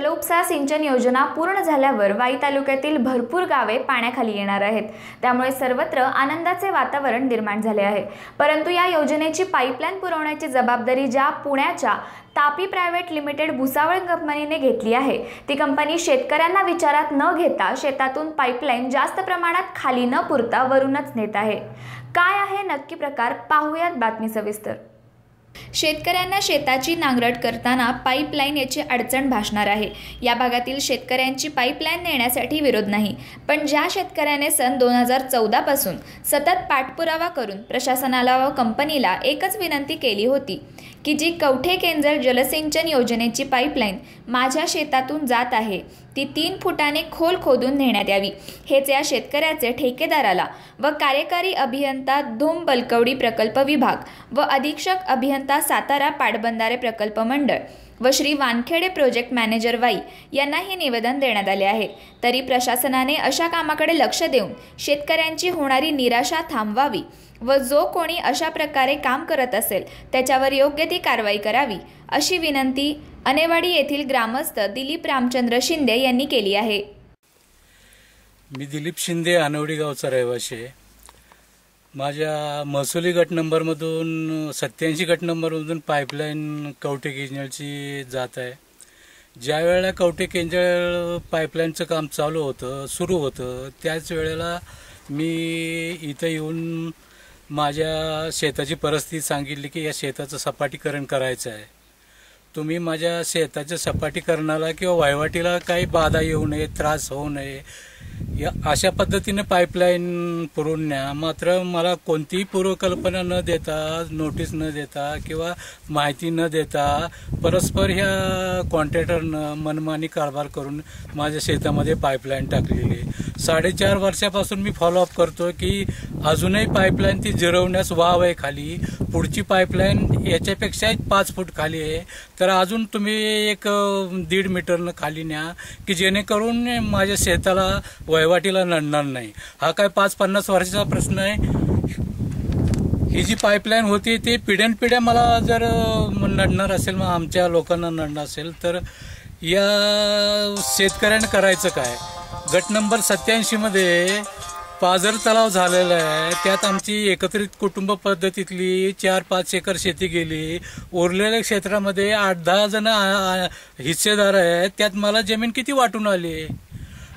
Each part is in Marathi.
जलउपसा सिंचन योजना पूर्ण झाल्यावर वाई तालुक्यातील भरपूर गावे पाण्याखाली येणार आहेत. त्यामुळे सर्वत्र आनंदाचे वातावरण निर्माण झाले आहे. परंतु या योजनेची पाईपलाईन पुरवण्याची जबाबदारी ज्या पुण्याच्या तापी प्रायव्हेट लिमिटेड भुसावळ कंपनीने घेतली आहे ती कंपनी शेतकऱ्यांना विचारात न घेता शेतातून पाईपलाईन जास्त प्रमाणात खाली न पुरता वरूनच नेत आहे. काय आहे नक्की प्रकार? पाहूयात बातमी सविस्तर. शेतकऱ्यांना शेताची नांगरट करताना पाईपलाईन याची अडचण भासणार आहे. या भागातील शेतकऱ्यांची पाईपलाईन नेण्यासाठी विरोध नाही. पण ज्या शेतकऱ्याने सन दोन हजार चौदापासून सतत पाठपुरावा करून प्रशासनाला व कंपनीला एकच विनंती केली होती की जी कवठे केंजर जलसिंचन योजनेची पाईपलाईन माझ्या शेतातून जात आहे ती तीन फुटाने खोल खोदून नेण्यात यावी. हेच या शेतकऱ्याचे ठेकेदाराला व कार्यकारी अभियंता धूम बलकवडी प्रकल्प विभाग व अधीक्षक अभियंता सातारा पाटबंधारे प्रकल्प मंडळ. व श्री वानखेडे प्रोजेक्ट मॅनेजर वाई यांना हे निवेदन देण्यात आले आहे. तरी प्रशासनाने अशा कामाकडे लक्ष देऊन शेतकऱ्यांची होणारी निराशा थांबवावी व जो कोणी अशा प्रकारे काम करत असेल त्याच्यावर योग्य ती कारवाई करावी अशी विनंती अनेवाडी येथील ग्रामस्थ दिलीप रामचंद्र शिंदे यांनी केली आहे. मी दिलीप शिंदे आनवडी गावचा रहिवासी आहे. माझ्या महसुली गट नंबरमधून सत्याऐंशी गट नंबरमधून पाईपलाईन कवटे केंजळची जात आहे. ज्या वेळेला कवटे केंजळ पाईपलाईनचं काम चालू होतं सुरू होतं त्याच वेळेला मी इथं येऊन माझ्या शेताची परिस्थिती सांगितली की या शेताचं सपाटीकरण करायचं आहे. तुम्ही माझ्या शेताच्या सपाटीकरणाला किंवा वहिवाटीला काही बाधा येऊ नये त्रास होऊ नये या अशा पद्धतीने पाईपलाईन पुरवून न्या. मात्र मला कोणतीही पूर्वकल्पना न देता नोटीस न देता किंवा माहिती न देता परस्पर ह्या कॉन्ट्रॅक्टरनं मनमानी कारभार करून माझ्या शेतामध्ये पाईपलाईन टाकलेली आहे. साडेचार वर्षापासून मी फॉलोअप करतो की अजूनही पाईपलाईन ती जिरवण्यास वाव आहे खाली. पुढची पाईपलाईन याच्यापेक्षा पाच फूट खाली आहे. तर अजून तुम्ही एक दीड मीटरनं खाली न्या की जेणेकरून माझ्या शेताला वहिवाटीला नडणार नाही. हा काय पाच पन्नास वर्षाचा प्रश्न आहे. ही जी पाईपलाईन होती ती पिढ्यान पिढ्या मला जर नडणार असेल मग आमच्या लोकांना नडणार असेल तर या शेतकऱ्यानं करायचं काय? गट नंबर सत्याऐंशीमध्ये पाझर तलाव झालेला आहे. त्यात आमची एकत्रित कुटुंब पद्धतीतली चार पाच एकर शेती गेली उरलेल्या क्षेत्रामध्ये आठ दहा जण हिस्सेदार आहेत. त्यात मला जमीन किती वाटून आली?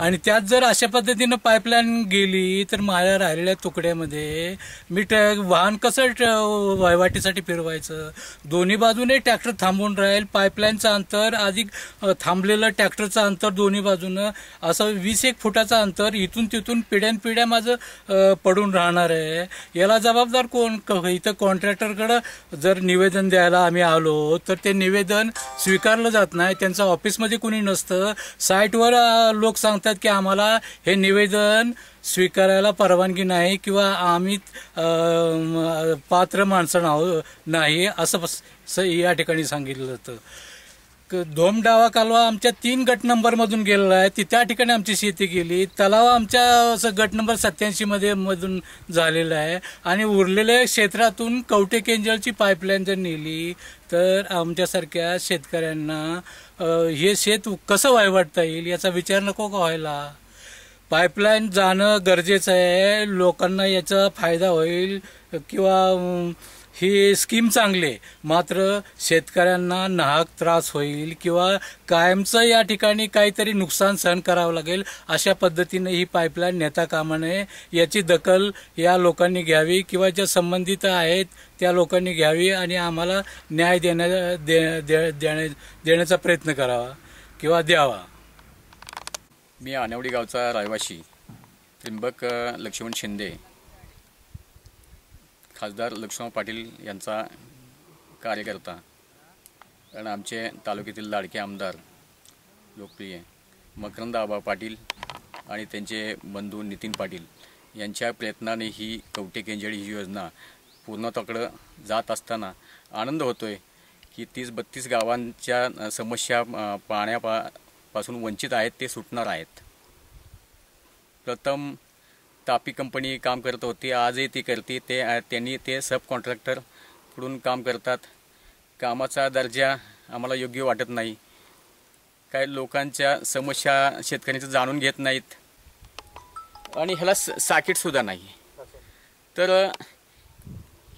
आणि त्यात जर अशा पद्धतीनं पाईपलाईन गेली तर माझ्या राहिलेल्या तुकड्यामध्ये मी ट्रॅ वाहन कसं वहिवाटीसाठी फिरवायचं? दोन्ही बाजूने ट्रॅक्टर थांबून राहील. पाईपलाईनचं अंतर अधिक थांबलेलं ट्रॅक्टरचं अंतर दोन्ही बाजूनं. असं वीस एक फुटाचं अंतर इथून तिथून पिढ्यान पिढ्या माझं पडून राहणार आहे. याला जबाबदार कोण? इथं कॉन्ट्रॅक्टरकडं जर निवेदन द्यायला आम्ही आलो तर ते निवेदन स्वीकारलं जात नाही. त्यांचं ऑफिसमध्ये कुणी नसतं. साईटवर लोक सांगतात की आम्हाला हे निवेदन स्वीकारायला परवानगी नाही किंवा आम्ही पात्र माणसं आहोत नाही असं या ठिकाणी सांगितलं जातं. धोमडावा कालवा आमच्या तीन गट नंबरमधून गेलेला आहे. ती त्या ठिकाणी आमची शेती गेली तलाव आमच्या असं गट नंबर सत्याऐंशी मध्ये मधून झालेला आहे. आणि उरलेल्या क्षेत्रातून कवटे केंजळची पाईपलाईन जर नेली तर आमच्यासारख्या शेतकऱ्यांना हे शेत कसं वायवाटता येईल याचा विचार नको का व्हायला? पाईपलाईन जाणं गरजेचं आहे. लोकांना याचा फायदा होईल किंवा ही स्कीम चांगली आहे. मात्र शेतकऱ्यांना नाहक त्रास होईल किंवा कायमचं या ठिकाणी काहीतरी नुकसान सहन करावं लागेल अशा पद्धतीने ही पाईपलाईन नेता कामा नये याची दखल या लोकांनी घ्यावी किंवा ज्या संबंधित आहेत त्या लोकांनी घ्यावी आणि आम्हाला न्याय देण्या दे देण्याचा प्रयत्न करावा किंवा द्यावा. मी आनवडी गावचा रहिवाशी त्रिंबक लक्ष्मण शिंदे. खासदार लक्ष्मण पाटील यांचा कार्यकर्ता कारण आमचे तालुक्यातील लाडके आमदार लोकप्रिय मकरंद आबा पाटील आणि त्यांचे बंधू नितीन पाटील यांच्या प्रयत्नाने ही कवटे केंजळी ही योजना पूर्णत्वाकडं जात असताना आनंद होतोय की तीस बत्तीस गावांच्या समस्या पाण्यापासून वंचित आहेत ते सुटणार आहेत. प्रथम तापी कंपनी काम करत होती आजही ती करते. ते त्यांनी ते सब कॉन्ट्रॅक्टरकडून काम करतात. कामाचा दर्जा आम्हाला योग्य वाटत नाही. काय लोकांच्या समस्या शेतकऱ्यांच्या जाणून घेत नाहीत. आणि ह्याला साकीटसुद्धा नाही. तर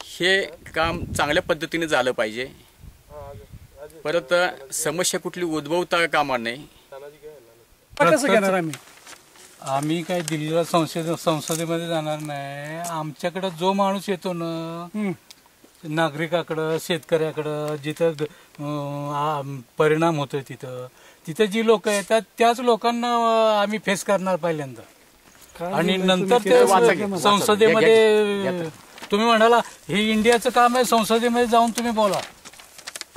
हे काम चांगल्या पद्धतीने झालं पाहिजे. परत समस्या कुठली उद्भवता कामा नाही कसं घेणार आम्ही? आम्ही काय दिल्लीला संसद संसदेमध्ये जाणार नाही आमच्याकडे जो माणूस येतो ना. नागरिकाकडं शेतकऱ्याकडं जिथं ग- अं, आ- परिणाम होतोय तिथं तिथं जी लोक येतात त्याच लोकांना आम्ही फेस करणार पहिल्यांदा आणि नंतर? ते संसदेमध्ये. तुम्ही म्हणाला हे इंडियाचं काम आहे संसदेमध्ये जाऊन तुम्ही बोला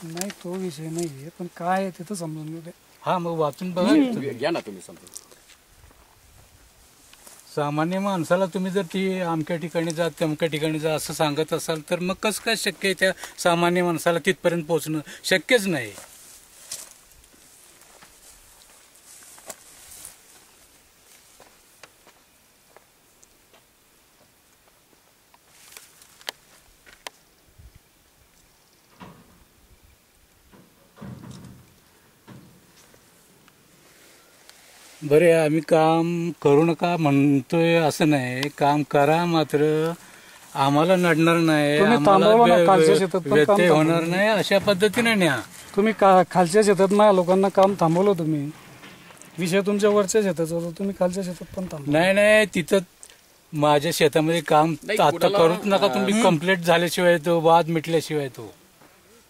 नाही तो विषय नाहीये पण काय आहे ते तर समजून घेऊ हा मग वाचून बघा. घ्या ना तुम्ही समजून सामान्य माणसाला तुम्ही जर ती अमक्या ठिकाणी जा तमक्या ठिकाणी जा असं सांगत असाल तर मग कसं काय शक्य आहे त्या सामान्य माणसाला तिथपर्यंत पोहोचणं? शक्यच नाही. बरे आम्ही काम करू नका म्हणतोय असं नाही. काम करा मात्र आम्हाला नडणार नाही. तुम्ही आम्हाला थांबवलं ना व्य- खालच्या शेतात पण काम व्यत्यय. होणार नाही अशा पद्धतीने न्या. तुम्ही का खालच्या शेतात माझ्या लोकांना काम थांबवलं तुम्ही. विषय तुमच्या वरच्या शेताचा होता तुम्ही खालच्या शेतात पण थांबवलं. नाही नाही तिथं माझ्या शेतामध्ये काम आता करूच नका. तुम्ही कंप्लीट झाल्याशिवाय तो वाद मिटल्याशिवाय तो.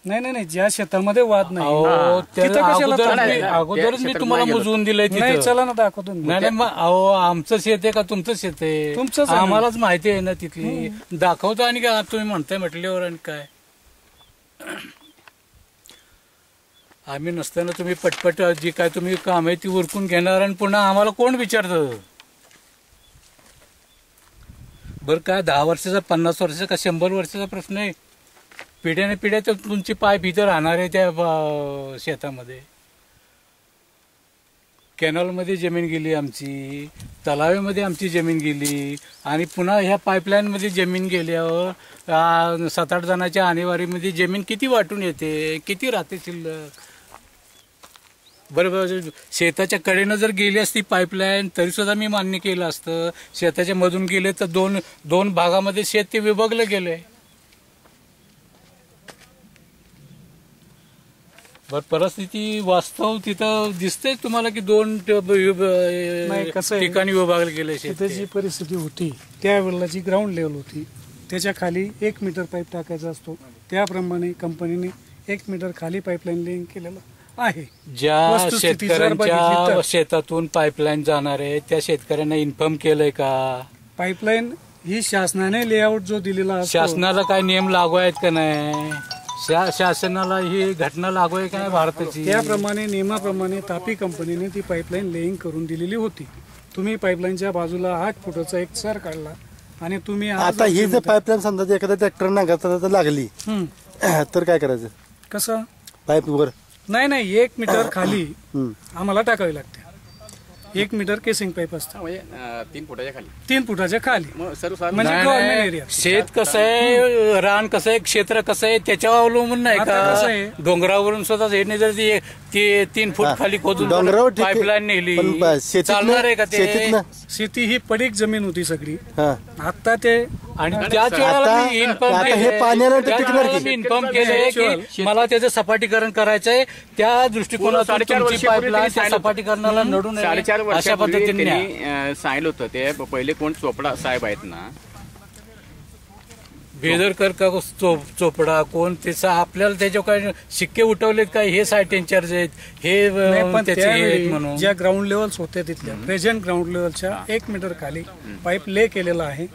नाही नाही नाही ज्या शेतामध्ये वाद नाही. अहो त्या तिथं कशाला अगोदर चाललंय? मी- अगोदरच मी तुम्हाला. मोजवून दिलंय नाही चला ना दाखवतो मी. नाही नाही मग अहो आमचं शेत आहे का तुमचं शेत आहे? तुमचंच आहे. ना. आम्हालाच माहिती आहे ना तिथली. दाखवतो आणि काय तुम्ही म्हणताय म्हटल्यावर आणि काय? आम्ही नसताना तुम्ही पटपट जी काय तुम्ही काम आहे ती उरकून घेणार आणि पुन्हा आम्हाला कोण विचारतं? बरं काय दहा वर्षाचा पन्नास वर्षाचा का शंभर वर्षाचा प्रश्न आहे? पिढ्याने पिढ्या तर तुमची पाय इथं राहणार आहे त्या शेतामध्ये. कॅनॉलमध्ये जमीन गेली आमची तलावामध्ये आमची जमीन गेली आणि पुन्हा ह्या पाईपलाईनमध्ये जमीन गेल्यावर सात आठ जणांच्या आणेवारीमध्ये जमीन किती वाटून येते किती राहते शिल्लक? बरोबर शेताच्या कडेनं जर गेली असती पाईपलाईन तरीसुद्धा मी मान्य केलं असतं. शेताच्या मधून गेले तर दोन दोन भागामध्ये शेत ते विभागलं गेलं आहे बर परिस्थिती वास्तव तिथं दिसतेच तुम्हाला की दोन ट- ब- ब- नाही, कसं आहे? ठिकाणी विभागले गेले तिथे जी परिस्थिती होती त्यावेळेला जी ग्राउंड लेवल होती त्याच्याखाली एक मीटर पाईप टाकायचा असतो. त्याप्रमाणे कंपनीने एक मीटर खाली पाईपलाईन लेईंग केलेलं आहे. ज्या वस्तुस्थिती जर बघितली शेतकऱ्यांच्या तर. शेतातून पाईपलाईन जाणार आहे त्या शेतकऱ्यांना इन्फॉर्म केलंय का? पाईपलाईन ही शासनाने लेआउट जो दिलेला असतो. शासनाला काय नियम लागू आहेत का नाही? शा- शासनाला ही घटना लागू आहे का नाही भारताची? त्याप्रमाणे नियमाप्रमाणे तापी कंपनीने ती पाईपलाईन लेईंग करून दिलेली होती. तुम्ही पाईपलाईनच्या बाजूला आठ फुटाचा एक सर काढला आणि तुम्ही आता ही जर पाईपलाईन समजा जर एखाद्या ट्रॅक्टर नांगरता तर लागली. हं. तर काय करायचं? कसं? पाईप वर. नाही नाही एक मीटर खाली. आम्हाला टाकावी लागते. एक मीटर केसिंग पाईप असतं म्हणजे अं, तीन फुटाच्या खाली तीन फुटाच्या खाली मग सर्वसाधारण म्हणजे नाही, नाही. area. शेत कसं आहे रान कसं आहे क्षेत्र कसं आहे त्याच्यावर अवलंबून नाही आता कसं का आहे? डोंगरावरून स्वतः हे जर ती- ती तीन फूट. खाली खोदून डोंगरावर ठीक आहे. पाईपलाईन नेली पण ब- शेतीतनं- चालणार आहे का ते शेतीतनं शेती ही पडीक जमीन होती सगळी हा आता ते आणि त्याच वेळेला आता- मी इन्फॉर्म आता हे केलंय- पाण्यानं त्याच टिकणार वेळेला की? मी इन्फॉर्म केलंय की मला त्याचं सपाटीकरण करायचंय. त्या दृष्टिकोनातून साडेचार तुमची वर्षापूर्वी पाईपलाईन त्यांनी त्या सांगितलं. सपाटीकरणाला नडू नये साडेचार अशा वर्षापूर्वी पद्धतीने न्या. त्यांनी अं, सांगितलं होतं ते. पहिले कोण? चोपडा साहेब आहेत ना. बेदरकर का चो- चोपडा? कोण? त्याचा आपल्याला त्याच्यावर काय शिक्के उठवलेत काय हे साईट इन्चार्ज आहेत. हे नाही, अं, पण त्याचे हे आहेत त्यावेळी म्हणून. ज्या ग्राउंड लेवल्स होत्या तिथल्या प्रेझेंट ग्राउंड लेवलच्या एक मीटर खाली पाईप ले केलेला आहे.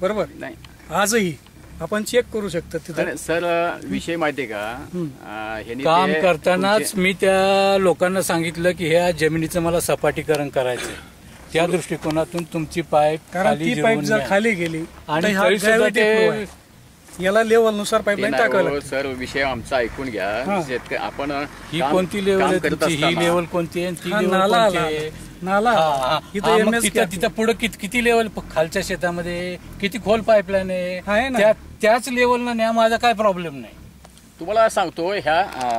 बरोबर? नाही. आजही आपण चेक करू शकतो तिथं. सर विषय माहितीये का? ह्यांनी काम करतानाच मी त्या लोकांना सांगितलं की ह्या जमिनीचं मला सपाटीकरण करायचंय. त्या दृष्टिकोनातून तुमची पाईप कारण खाली ती पाईप जर. खाली गेली आणि हा. याला लेवलनुसार पाईपलाईन टाकावी हो, सर विषय आमचा ऐकून घ्या. हा. आपण ही कोणती लेवल ही लेवल कोणती आहे? हा नाला. हा, हा. इथं हा, मग तिथं तिथं पुढे किती किती लेवल खालच्या शेतामध्ये? किती खोल पाईपलाईन आहे? आहे ना. त्या- त्याच लेवलनं न्या माझा काय प्रॉब्लेम नाही. तुम्हाला सांगतो ह्या अं,